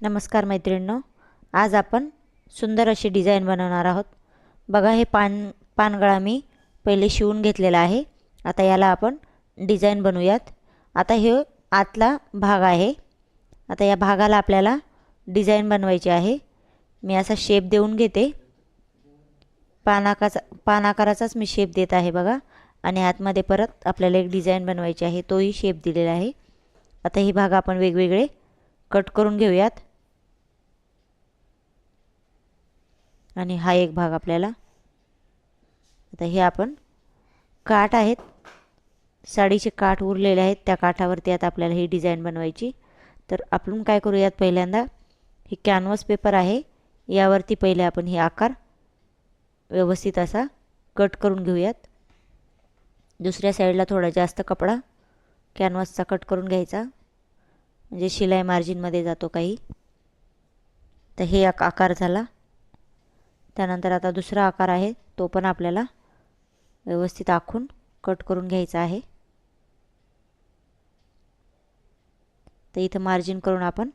नमस्कार मैत्रिणींनो आज आपण सुंदर अशी डिझाईन बनवणार आहोत. बघा हे पान पानगळा मी पहिले शिवून घेतलेला आहे. आता याला आपण डिझाईन बनवूयात. आता हे आतला भाग आहे. आता या भागाला आपल्याला डिझाईन बनवायची आहे. मी असा शेप देऊन घेते. पानाकाचा पानाकाराचाच मी शेप देत आहे बघा. आणि आतमध्ये परत आपल्याला एक डिझाईन बनवायची आहे. तोही शेप दिलेला आहे. आता ही भाग आपण वेगवेगळे कट करून घेऊयात. आणि हा एक भाग आपल्याला. आता हे आपण काठ आहेत. साडीचे काठ उरलेले आहेत. त्या काठावरती आता आपल्याला ही डिझाईन बनवायची. तर आपण काय करूयात पहिल्यांदा? ही कॅनव्हस पेपर आहे. यावरती पहिले आपण हे आकार व्यवस्थित असा कट करून घेऊयात. दुसऱ्या साईडला थोडा जास्त कपडा कॅनव्हसचा कट करून घ्यायचा. म्हणजे शिलाई मार्जिनमध्ये जातो काही. तर हे आकार झाला. त्यानंतर आता दुसरा आकार आहे तो पण आपल्याला व्यवस्थित आखून कट करून घ्यायचा आहे. तर इथं मार्जिन करून आपण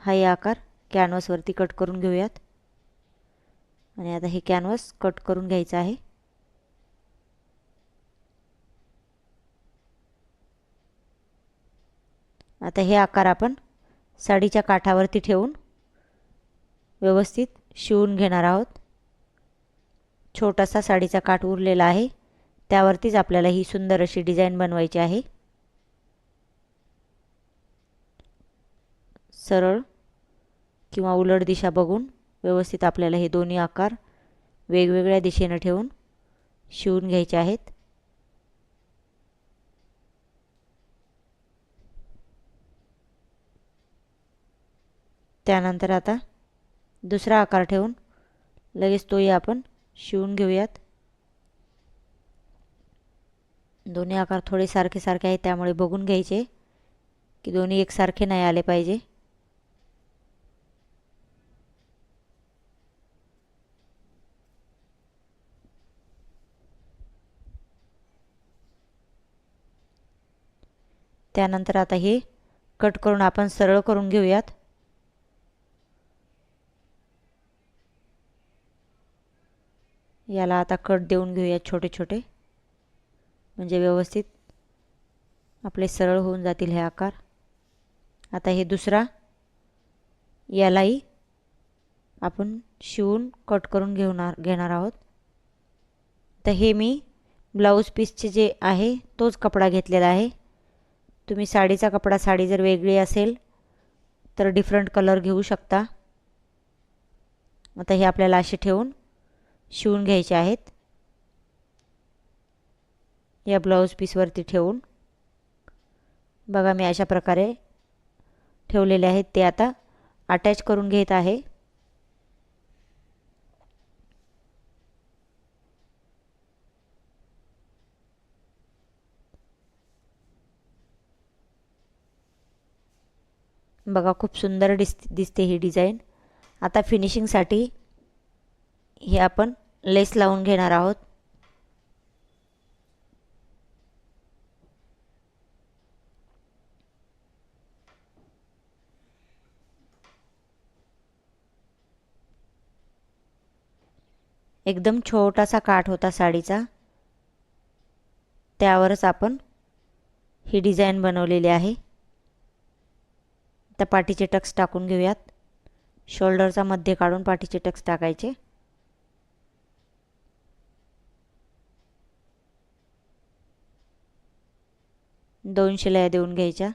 हाही आकार कॅनव्हसवरती कट करून घेऊयात. आणि आता हे कॅनव्हस कट करून घ्यायचं आहे. आता हे आकार आपण साडीच्या काठावरती ठेवून व्यवस्थित शिवून घेणार आहोत. छोटासा साडीचा काठ उरलेला आहे. त्यावरतीच आपल्याला ही सुंदर अशी डिझाईन बनवायची आहे. सरळ किंवा उलट दिशा बघून व्यवस्थित आपल्याला हे दोन्ही आकार वेगवेगळ्या दिशेनं ठेवून शिवून घ्यायचे आहेत. त्यानंतर आता दुसरा आकार ठेवून लगेच तोही आपण शिवून घेऊयात. दोन्ही आकार थोडे सारखे सारखे आहेत त्यामुळे बघून घ्यायचे की दोन्ही एकसारखे नाही आले पाहिजे. त्यानंतर आता हे कट करून आपण सरळ करून घेऊयात. याला आता कट देऊन घेऊयात छोटे छोटे. म्हणजे व्यवस्थित आपले सरळ होऊन जातील हे आकार. आता हे दुसरा. यालाही आपण शिवून कट करून घेणार घेणार आहोत. तर हे मी ब्लाऊज पीसचे जे आहे तोच कपडा घेतलेला आहे. तुम्ही साडीचा कपडा साडी जर वेगळी असेल तर डिफरंट कलर घेऊ शकता. आता हे आपल्याला असे ठेवून शिवून घ्यायचे आहेत. या ब्लाऊज पीसवरती ठेवून. बघा मी अशा प्रकारे ठेवलेले आहेत ते आता अटॅच करून घेत आहे. बघा खूप सुंदर दिस दिसते ही डिझाईन आता फिनिशिंगसाठी हे आपण लेस लावून घेणार आहोत. एकदम छोटासा काठ होता साडीचा. त्यावरच आपण ही डिझाईन बनवलेली आहे. त्या पाठीचे टक्स टाकून घेऊयात. शोल्डरचा मध्ये काढून पाठीचे टक्स टाकायचे. दोन शिलाया देऊन घ्यायच्या.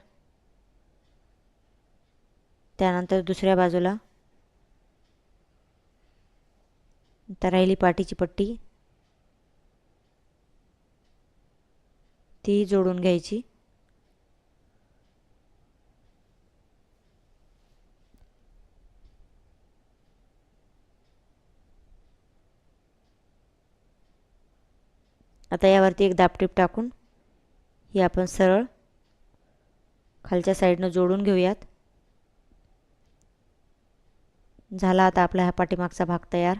त्यानंतर दुसऱ्या बाजूला तर राहिली पाठीची पट्टी. ती जोडून घ्यायची. आता यावरती एक दापटीप टाकून ही आपण सरळ खालच्या साईडनं जोडून घेऊयात. झाला आता आपला हा पाठीमागचा भाग तयार.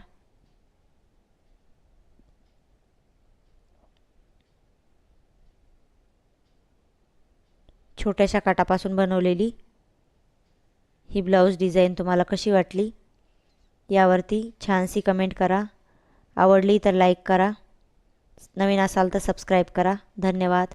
छोट्याशा काटापासून बनवलेली ही ब्लाऊज डिझाईन तुम्हाला कशी वाटली यावरती छानशी कमेंट करा. आवडली तर लाईक करा. नवीन असाल तर सबस्क्राईब करा. धन्यवाद.